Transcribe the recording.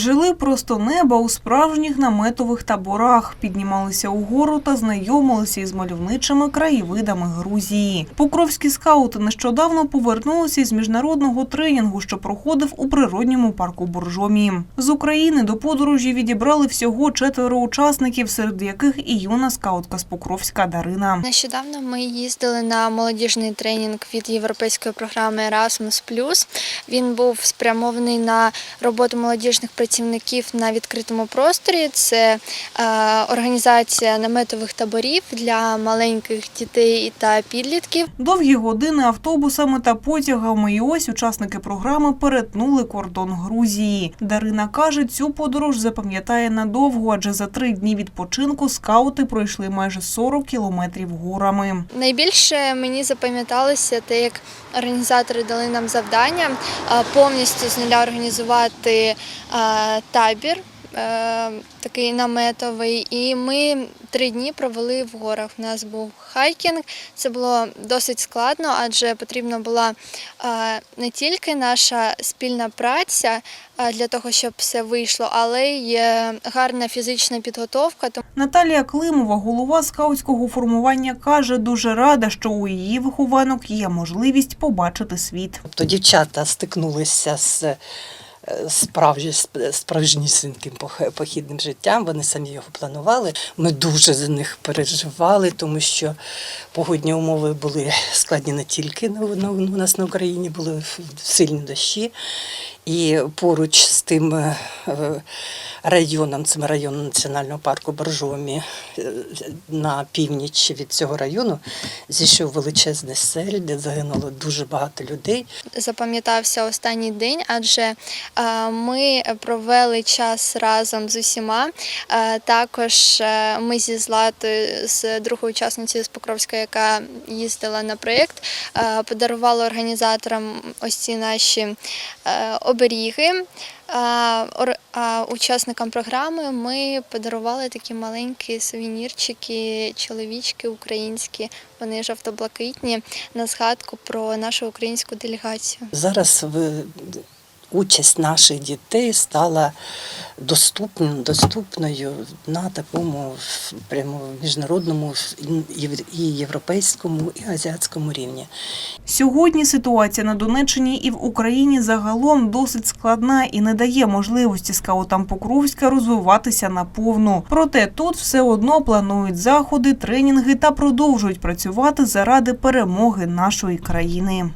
Жили просто неба у справжніх наметових таборах, піднімалися угору та знайомилися із мальовничими краєвидами Грузії. Покровські скаути нещодавно повернулися із міжнародного тренінгу, що проходив у природньому парку Боржомі. З України до подорожі відібрали всього четверо учасників, серед яких і юна скаутка з Покровська Дарина. Нещодавно ми їздили на молодіжний тренінг від європейської програми Erasmus+. Він був спрямований на роботу молодіжних працівників на відкритому просторі. Це е, організація наметових таборів для маленьких дітей та підлітків. Довгі години автобусами та потягами. І ось учасники програми перетнули кордон Грузії. Дарина каже, цю подорож запам'ятає надовго, адже за три дні відпочинку скаути пройшли майже 40 кілометрів горами. Найбільше мені запам'яталося те, як організатори дали нам завдання е, повністю з нуля організувати е, табір. е, Такий наметовий, і ми три дні провели в горах. У нас був хайкінг. Це було досить складно, адже потрібна була е, не тільки наша спільна праця е, для того, щоб все вийшло, але й е, гарна фізична підготовка. Наталія Климова, голова скаутського формування, каже, дуже рада, що у її вихованок є можливість побачити світ. Тобто дівчата стикнулися з справжні, справжнісіньким пох- похідним життям. Вони самі його планували. Ми дуже за них переживали, тому що погодні умови були складні не тільки у нас на Україні, були сильні дощі. І поруч з тим районом, цим районом національного парку Боржомі, е, на північ від цього району зійшов величезний сель, де загинуло дуже багато людей. запам'ятався останній день, адже е, ми провели час разом з усіма. Е, Також ми зі Златою, з другою учасницею з Покровська, яка їздила на проєкт, подарували організаторам ось ці наші оберіги. Учасникам програми ми подарували такі маленькі сувенірчики, чоловічки українські, вони жовто-блакитні, на згадку про нашу українську делегацію. Зараз в- участь наших дітей стала доступною, доступною на такому прямо міжнародному і європейському, і азіатському рівні. Сьогодні ситуація на Донеччині і в Україні загалом досить складна і не дає можливості скаутам Покровська розвиватися наповну. Проте тут все одно планують заходи, тренінги та продовжують працювати заради перемоги нашої країни.